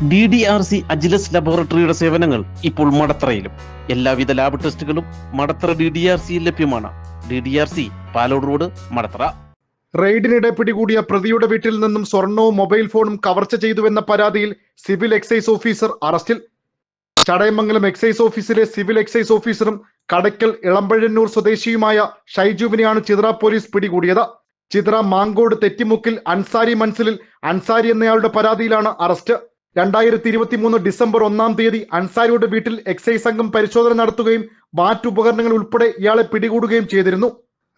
D D R C Agilus ലബോറട്ടറിയുടെ സേവനങ്ങൾ ഇപ്പോൾ മടത്തറയിലും. എല്ലാവിധ ലാബ് ടെസ്റ്റുകളും മടത്തറ ഡി ഡി ആർ സിയിൽ ലഭ്യമാണ്. D D R C Palode road Madathara. റെയ്ഡിനിടെ പിടികൂടിയ പ്രതിയുടെ വീട്ടിൽ നിന്നും സ്വർണവും മൊബൈൽ ഫോണും കവർച്ച ചെയ്തുവെന്ന പരാതിയിൽ സിവിൽ എക്സൈസ് ഓഫീസർ അറസ്റ്റിൽ. ചടയമംഗലം എക്സൈസ് ഓഫീസിലെ സിവിൽ എക്സൈസ് ഓഫീസറും കടയ്ക്കൽ ഇളമ്പഴന്നൂർ സ്വദേശിയുമായ ഷൈജുവിനെയാണ് ചിത്ര പോലീസ് പിടികൂടിയത്. ചിത്ര മാങ്കോട് തെറ്റിമുക്കിൽ അൻസാരി മൻസിലിൽ അൻസാരി എന്നയാളുടെ പരാതിയിലാണ് അറസ്റ്റ്. രണ്ടായിരത്തി ഇരുപത്തി മൂന്ന് ഡിസംബർ ഒന്നാം തീയതി അൻസാരിയുടെ വീട്ടിൽ എക്സൈസ് സംഘം പരിശോധന നടത്തുകയും മാറ്റുപകരണങ്ങൾ ഉൾപ്പെടെ ഇയാളെ പിടികൂടുകയും ചെയ്തിരുന്നു.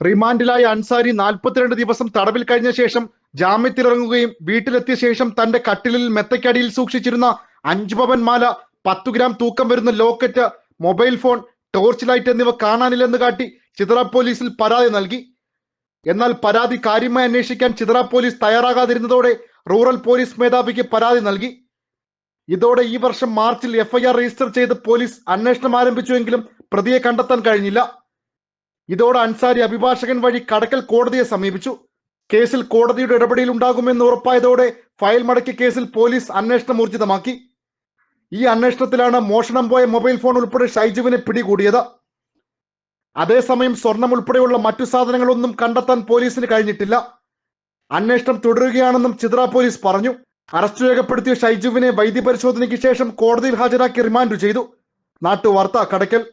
റിമാൻഡിലായ അൻസാരി നാൽപ്പത്തിരണ്ട് ദിവസം തടവിൽ കഴിഞ്ഞ ശേഷം ജാമ്യത്തിലിറങ്ങുകയും വീട്ടിലെത്തിയ ശേഷം തന്റെ കട്ടിലിൽ മെത്തക്കടിയിൽ സൂക്ഷിച്ചിരുന്ന അഞ്ചു പവൻ മാല പത്തു ഗ്രാം തൂക്കം വരുന്ന locket mobile phone torch light എന്നിവ കാണാനില്ലെന്ന് കാട്ടി ചിത്ര പോലീസിൽ പരാതി നൽകി. എന്നാൽ പരാതി കാര്യമായി അന്വേഷിക്കാൻ ചിത്ര പോലീസ് തയ്യാറാകാതിരുന്നതോടെ റൂറൽ പോലീസ് മേധാവിക്ക് പരാതി നൽകി. ഇതോടെ ഈ വർഷം മാർച്ചിൽ എഫ്ഐആർ രജിസ്റ്റർ ചെയ്ത് പോലീസ് അന്വേഷണം ആരംഭിച്ചുവെങ്കിലും പ്രതിയെ കണ്ടെത്താൻ കഴിഞ്ഞില്ല. ഇതോടെ അൻസാരി അഭിഭാഷകൻ വഴി കടക്കൽ കോടതിയെ സമീപിച്ചു. കേസിൽ കോടതിയുടെ ഇടപെടൽ ഉണ്ടാകുമെന്ന് ഉറപ്പായതോടെ ഫയൽ മടക്കിയ കേസിൽ പോലീസ് അന്വേഷണം ഊർജിതമാക്കി. ഈ അന്വേഷണത്തിലാണ് മോഷണം പോയ മൊബൈൽ ഫോൺ ഉൾപ്പെടെ ഷൈജുവിനെ പിടികൂടിയത്. അതേസമയം സ്വർണം ഉൾപ്പെടെയുള്ള മറ്റു സാധനങ്ങളൊന്നും കണ്ടെത്താൻ പോലീസിന് കഴിഞ്ഞിട്ടില്ല. അന്വേഷണം തുടരുകയാണെന്നും ചിത്ര പോലീസ് പറഞ്ഞു. അറസ്റ്റ് രേഖപ്പെടുത്തിയ ഷൈജുവിനെ വൈദ്യപരിശോധനയ്ക്ക് ശേഷം കോടതിയിൽ ഹാജരാക്കി റിമാൻഡ് ചെയ്തു. നാട്ടുവാർത്ത കടക്കൽ